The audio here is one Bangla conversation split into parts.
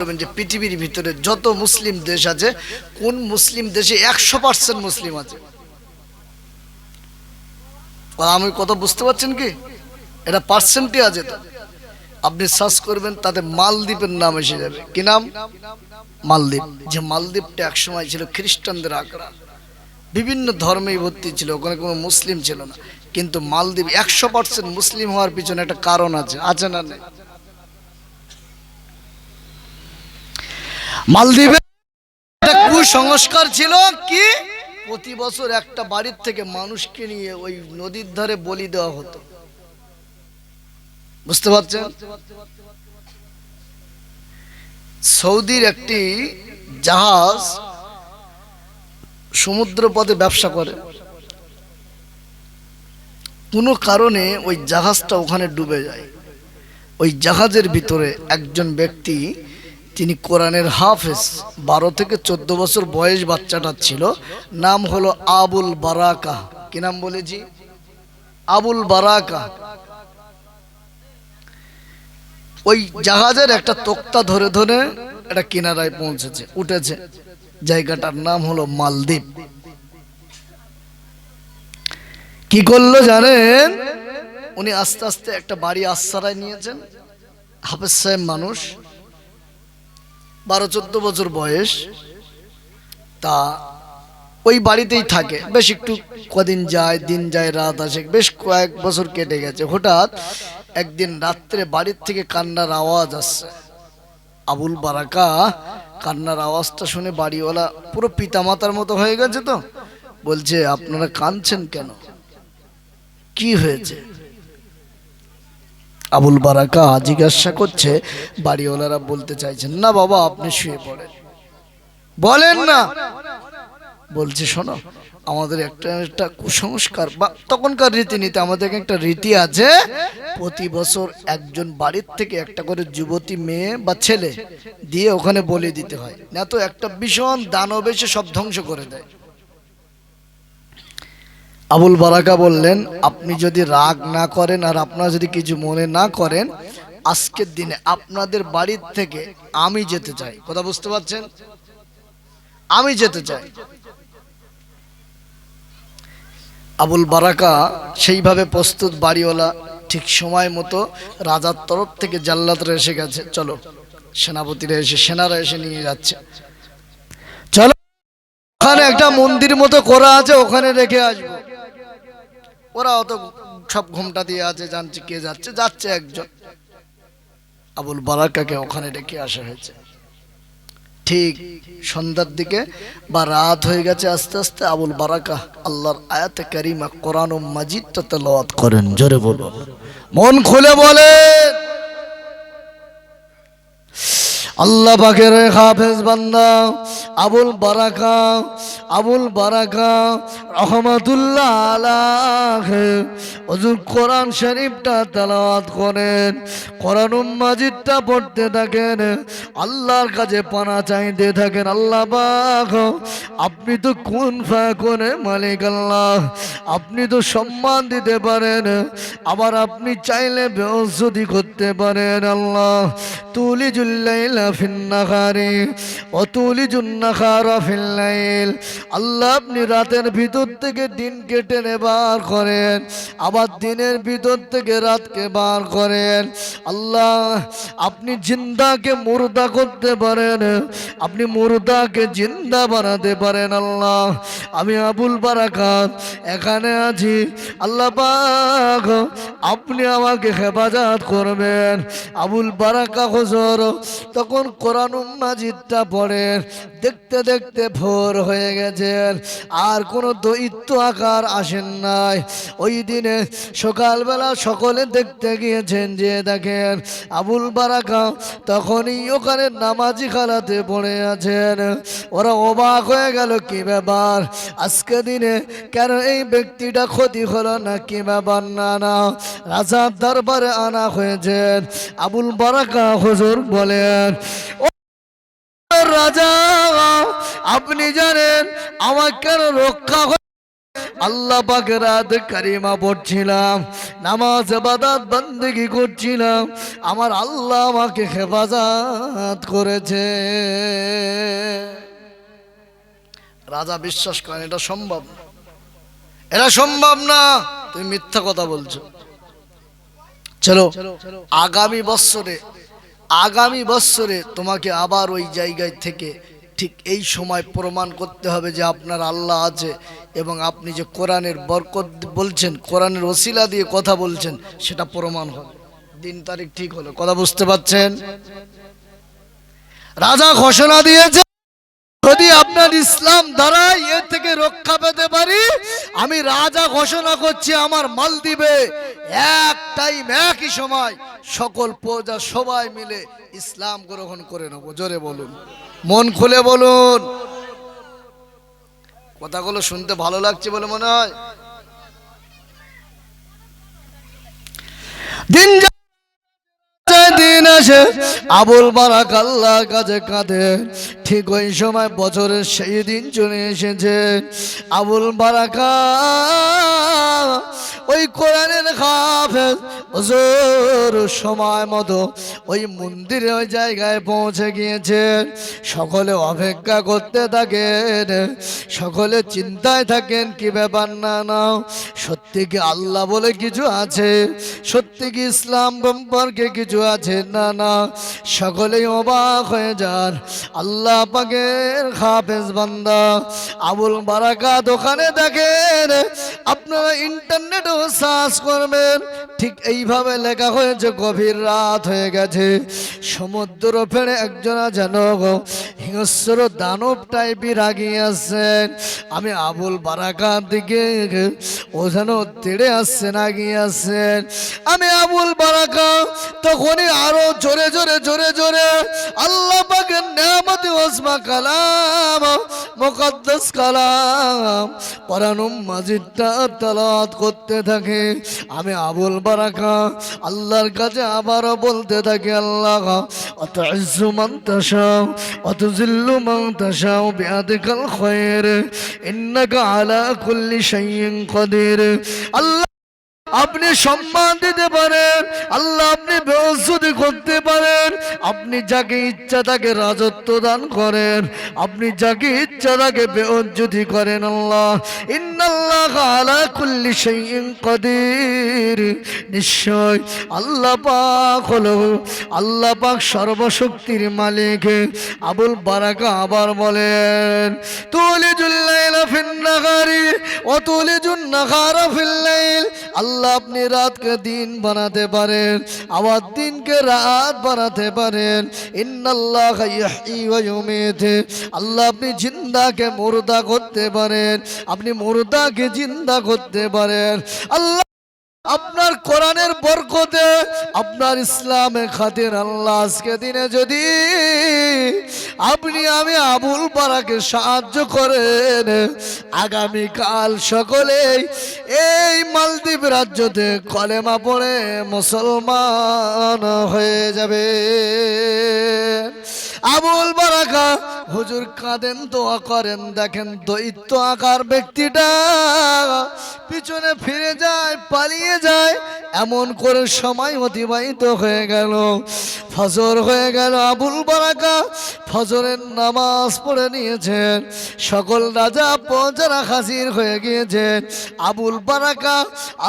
করবেন যে পৃথিবীর ভিতরে যত মুসলিম দেশ আছে, কোন মুসলিম দেশে একশো পার্সেন্ট মুসলিম আছে? আমি বুঝতে পারছেন কি? এটা পার্সেন্টই আছে তো। আপনি সার্চ করবেন, তাতে মালদ্বীপের নাম এসে যাবে। কি নাম? মালদ্বীপ। যে মালদ্বীপটা একসময় ছিল খ্রিস্টানদের আগ্রা। বিভিন্ন ধর্মেই ভর্তি ছিল, ওখানে কোনো মুসলিম ছিল না। কিন্তু মালদ্বীপ একশো পার্সেন্ট মুসলিম হওয়ার পিছনে একটা কারণ আছে। আছে না নেই? মালদ্বীপে কুসংস্কার ছিল কি? প্রতি বছর একটা বাড়ির থেকে মানুষকে নিয়ে ওই নদীর ধারে বলি দেওয়া হতো। বুঝতে পারছেন? সৌদির একটি জাহাজ সমুদ্র পথে ব্যবসা করে। কোনো কারণে ওই জাহাজটা ওখানে ডুবে যায়। ওই জাহাজের ভিতরে একজন ব্যক্তি তিনি কোরআনের হাফেজ, বারো থেকে চোদ্দ বছর বয়স বাচ্চাটা ছিল, নাম হলো আবুল বারাকা। কি নাম বলেছি? আবুল বারাকা। ওই জাহাজের একটা তোক্তা ধরে ধরে একটা কিনারায় পৌঁছেছে, উঠেছে। জায়গাটার নাম হলো মালদ্বীপ। কি করল জানেন? উনি আস্তে আস্তে একটা বাড়ি আশ্রয় নিয়েছেন। হাফেজ সাহেব মানুষ বারো চোদ্দ বছর বয়স, তা ওই বাড়িতেই থাকে। বেশ একটু কদিন যায়, দিন যায়, রাত আসে, বেশ কয়েক বছর কেটে গেছে। হঠাৎ একদিন রাত্রে বাড়ির থেকে কান্নার আওয়াজ আসছে। আবুল বারাকা কান্নার আওয়াজটা শুনে বাড়িওয়ালা পুরো পিতামাতার মতো হয়ে গেছে তো। বলছে, আপনারা কাঁদছেন কেন? কি হয়েছে? আবুল বারাকা জিজ্ঞাসা করছে, বাড়িওয়ালারা বলতে চাইছেন, না বাবা, আপনি শুয়ে পড়েন। বলেন না। বলছে, শোনো, আমাদের একটা একটা কুসংস্কার, বা তখনকার রীতিনীতি, আমাদের একটা রীতি আছে, প্রতি বছর একজন বাড়ির থেকে একটা করে যুবতী মেয়ে বা ছেলে দিয়ে ওখানে বলে দিতে হয়। না তো একটা ভীষণ দানবেশে সব ধ্বংস করে দেয়। আবুল বারাকা বললেন, আপনি যদি রাগ না করেন আর আপনারা যদি কিছু মনে না করেন, আজকের দিনে আপনাদের বাড়ির থেকে আমি যেতে চাই। কথা বুঝতে পারছেন? আমি যেতে চাই। আবুল বারাকা সেইভাবে প্রস্তুত বাড়িওয়ালা ঠিক সময় মতো রাজার তরফ থেকে জাল্লাতরা এসে গেছে। চলো, সেনাপতিরা এসে, সেনারা এসে নিয়ে যাচ্ছে। চলো, ওখানে একটা মন্দির মতো করা আছে, ওখানে রেখে আসব। ওরা অত সব ঘুমটা দিয়ে আছে, জানছে কে যাচ্ছে যাচ্ছে একজন। আবুল বারাকাকে ওখানে ডেকে আসা হয়েছে। ঠিক সন্ধ্যার দিকে বা রাত হয়ে গেছে আস্তে আস্তে আবুল বারাকা আল্লাহর আয়াতে কারিমা কোরআন ও মাজিদটা তেলাওয়াত করেন। জোরে বলুন। মন খুলে বলেন। আল্লাহ পাকের হাফেজ বান্দা, আবুল বারাকা আবুল বারাকা, রহমাতুল্লাহ আলাহ হজুর কোরআন শরীফটা তেলাওয়াত করেন কোরআন মাজিদটা পড়তে থাকেন, আল্লাহর কাছে পানা চাইতে থাকেন। আল্লাহ পাক, আপনি তো কোন ফাঁকনে মালিক আল্লাহ, আপনি তো সম্মান দিতে পারেন, আবার আপনি চাইলে বেহসদি করতে পারেন আল্লাহ। তুলি জুল্লাইলা আল্লাহ আপনি রাতের ভিতর থেকে দিন কেটে নেবার করেন, আবার দিনের ভিতর থেকে রাতকে বার করেন। আল্লাহ, আপনি জিন্দাকে মুর্দা করতে পারেন, আপনি মুর্দাকে জিন্দা বানাতে পারেন আল্লাহ। আমি আবুল বারাকাত, এখানে আছি। আল্লাহ পাক, আপনি আমাকে হেফাজত করবেন। আবুল বারাকা হজর, তখন কোরআন মাজিদটা পড়েন দেখতে দেখতে ভোর হয়ে গেছেন আর কোনো দৈত্য আকার আসেন নাই। ওই দিনে সকালবেলা সকলে দেখতে গিয়েছেন যে দেখেন, আবুল বারাকা তখনই ওখানে নামাজি খালাতে পড়ে আছেন। ওরা অবাক হয়ে গেল, কি ব্যাপার? আজকে দিনে কেন এই ব্যক্তিটা ক্ষতি হলো না, কি ব্যাপার? না না, রাজার দরবারে আনা হয়েছেন আবুল বারাকা হুজুর বলেন "ও রাজা আপনি জানেন আমার কেন রক্ষা আল্লাহ পাকের রাত কারিমা পড়ছিলাম নামাজ বাদাত বন্দেগি করছিলাম আমার আল্লাহ আমাকে হেফাজত করেছে। রাজা বিশ্বাস করেন এটা সম্ভব না। এটা সম্ভব না তুমি মিথ্যা কথা বলছো। চলো। আগামী বৎসরে আগামী বৎসরে তোমাকে আবার ওই জায়গায় থেকে ঠিক এই সময় প্রমাণ করতে হবে যে আপনার আল্লাহ আছে এবং আপনি যে কোরআনের বরকত বলছেন, কোরআনের ওসিলা দিয়ে কথা বলছেন, সেটা প্রমাণ হবে। দিন তারিখ ঠিক হলো, কথা বুঝতে পারছেন? রাজা ঘোষণা দিয়েছে, যদি আপনার ইসলাম দ্বারা এর থেকে রক্ষা পেতে পারি আমি রাজা ঘোষণা করছি আমার মালদ্বীপে। দিবে এক টাইম একই সময় সকল প্রজা সবাই মিলে ইসলাম গ্রহণ করে নেব। জোরে বলুন। মন খুলে বলুন। কথাগুলো শুনতে ভালো লাগছে বলে মনে হয়। দিন যা- আবুল বারাক আল্লাহর কাছে কাঁদে। ঠিক ওই সময় বছরের সেই দিন চলে এসেছে। আবুল বারাকা, ওই কোরআনের হাফেজ সময় মতো ওই মন্দিরে ওই জায়গায় পৌঁছে গিয়েছে। সকলে অপেক্ষা করতে থাকেন, সকলে চিন্তায় থাকেন, কি ব্যাপার না নাও সত্যি কি আল্লাহ বলে কিছু আছে? সত্যি কি ইসলাম সম্পর্কে কিছু আছে? না। না, সকলেই অবাক হয়ে যান। আল্লাহ পাকের হাফেজ বান্দা, আবুল বারাকা দোকানে দেখেন, আপনারা ইন্টারনেটও সার্চ করবেন। ঠিক এইভাবে লেখা হয়েছে, গভীর রাত হয়ে গেছে। সমুদ্র ফেড়ে একজনা যেন হিংস্র দানব টাইপের আগিয়ে আসছেন আমি আবুল বারাকার দিকে ও যেন তেড়ে আসছেন আগিয়ে আসছেন আমি আবুল বারাকা তখনই আরও জোরে জোরে জোরে জোরে আল্লাহ আমি আবুল বারাকা আল্লাহর কাছে আবারও বলতে থাকি, আল্লাহ অত ইজ্জু মান অত জিল্লু মান তাশাও বিয়াদিকাল খায়র ইন্নাকা আলা কুল্লি শাইইন কাদির আল্লাহ আপনি সম্মান দিতে পারেন, আল্লাহ আপনি বেহসুদি করতে পারেন, আপনি যাকে ইচ্ছা তাকে রাজত্ব দান করেন, আপনি যাকে ইচ্ছা তাকে বেহজ্জুদি করেন আল্লাহ। ইন্নাল্লাহ আলা কুল্লি শাইইন কাদির। নিশ্চয় আল্লাহ পাক হলো, আল্লাহ পাক সর্বশক্তির মালিক। আবুল বারাকা আবার বলেন, তুলিজুল লাইলা ফিন নাহারি ও তুলিজুন নাহারা ফিল লাইল। আল্লাহ আপনি রাতকে দিন বানাতে পারেন, আবার দিনকে রাত বানাতে পারেন। ইন্নাল্লাহ আল্লাহ আপনি জিন্দাকে মুর্দা করতে পারেন, আপনি মুর্দাকে জিন্দা করতে পারেন। আল্লাহ আপনার কোরআনের বরকতে আপনার ইসলামের খাতির আল্লাহ আজকে দিনে যদি আপনি আমি আবুল পারাকে সাহায্য করেন, আগামীকাল সকলেই এই মালদ্বীপ রাজ্যতে কলেমা পড়ে মুসলমান হয়ে যাবে। আবুল বারাকা, হুজুর কাঁদেন, দোয়া করেন, দেখেন দৈত্য আকার ব্যক্তিটা পিছনে ফিরে যায়, পালিয়ে যায়, এমন করে সময় অতিবাহিত হয়ে গেল। ফজর হয়ে গেল, আবুল বারাকা ফজরের নামাজ পড়ে নিয়েছেন। সকল রাজা পৌঁছারা হাজির হয়ে গিয়েছেন। আবুল বারাকা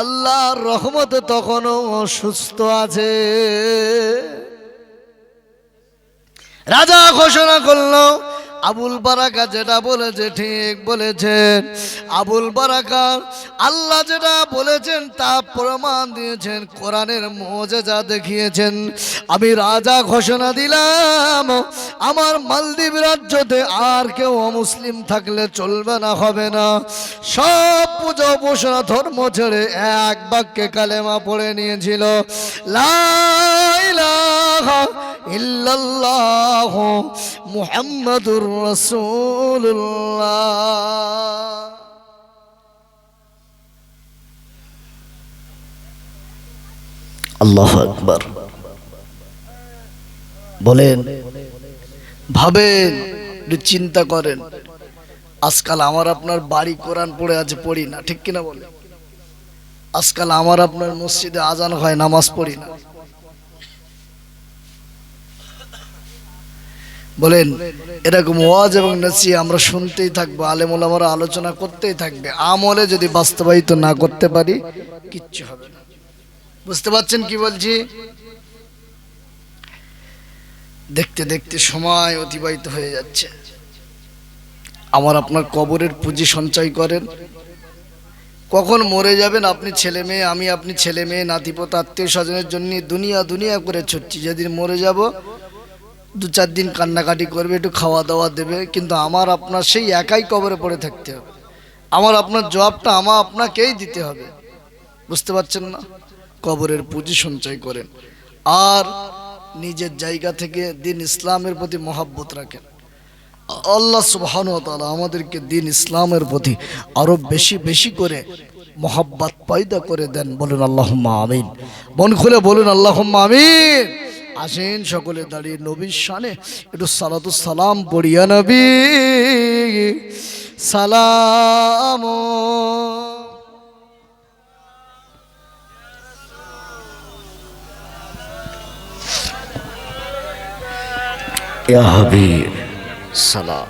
আল্লাহর রহমতে তখনও সুস্থ আছে। রাজা ঘোষণা করল আবুল বারাকা যেটা বলেছে, ঠিক বলেছেন। আবুল বারাকা আল্লাহ যেটা বলেছেন, তা প্রমাণ দিয়েছেন, কোরআনের মজেজা দেখিয়েছেন। আমি রাজা ঘোষণা দিলাম, আমার মালদ্বীপ রাজ্যতে আর কেউ অমুসলিম থাকলে চলবে না, হবে না। সব পূজা উপাসনা ধর্ম ছেড়ে এক বাক্যে কালেমা পড়ে নিয়েছিল। লা ইলাহা ইল্লাল্লাহ। মুহাম্মাদুর রাসূলুল্লাহ। আল্লাহ আকবার। বলেন, ভাবেন চিন্তা করেন। আজকাল আমার আপনার বাড়ি কোরআন পড়ে আছে পড়ি না, ঠিক কিনা বলে আজকাল আমার আপনার মসজিদে আজান হয়, নামাজ পড়ি না। বলেন, এরকম ওয়াজ এবং নাসি আমরা শুনতেই থাকব আলেমুল আমরা আলোচনা করতেই থাকবে। আমলে যদি বাস্তবায়িত না করতে পারি, কিচ্ছু হবে না। বুঝতে পারছেন কি বলছি? দেখতে দেখতে সময় অতিবাহিত হয়ে যাচ্ছে। আমার আপনার কবরের পুঁজি সঞ্চয় করেন। কখন মরে যাবেন আপনি ছেলে মেয়ে, আমি আপনি ছেলে মেয়ে, নাতিপোতা, আত্মীয় স্বজনের জন্য দুনিয়া দুনিয়া করে ছুটছি। যেদিন মরে যাব দু চার দিন কান্নাকাটি করবে, একটু খাওয়া দাওয়া দেবে, কিন্তু আমার আপনার সেই একাই কবরে পড়ে থাকতে হবে। আমার আপনার জবাবটা আমার আপনাকেই দিতে হবে। বুঝতে পারছেন না? কবরের পুঁজি সঞ্চয় করেন। আর নিজের জায়গা থেকে দিন ইসলামের প্রতি মহাব্বত রাখেন। আল্লাহ সুবহান তাআলা আমাদেরকে দিন ইসলামের প্রতি আরও বেশি বেশি করে মোহাব্বত পয়দা করে দেন। বলুন আল্লাহ আমিন। মন খুলে বলুন আল্লাহ আমিন। আসেন সকলে দাঁড়িয়ে নবীর সানে একটু সালাতু সালাম পড়িয়া নবী। সালাম। সালা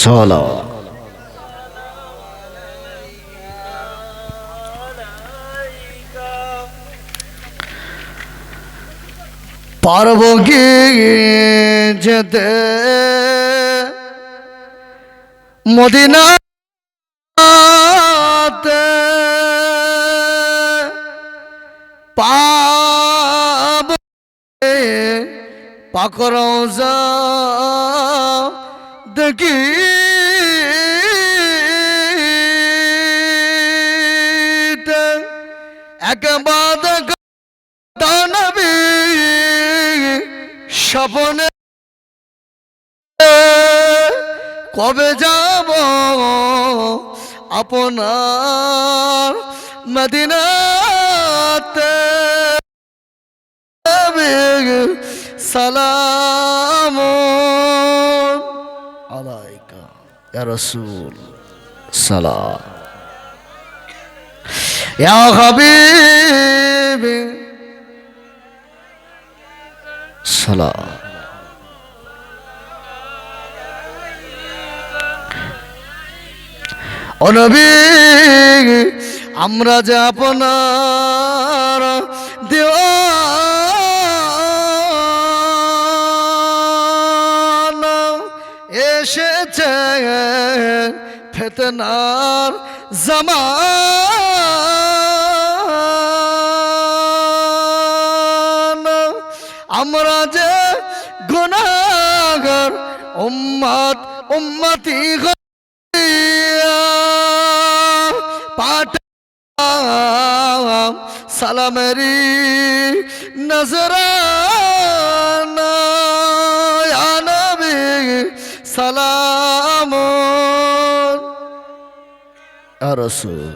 সালা পারব কি যেতে মদিনাতে পাব পাকরজা দেখি স্বপনে কবে যাব আপনার মদিনাতে? সালাম। রসুল সালাম। ইয়া সালা। অনবী আমরা যে আপনার দেওয়া এসেছে ফেতনার জামা। উম্মত উম্মতি পাঠ সালামেরি নজরানা ইয়া নবী সালাম يا رسول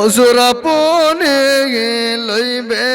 হজুর আপনে লইবেন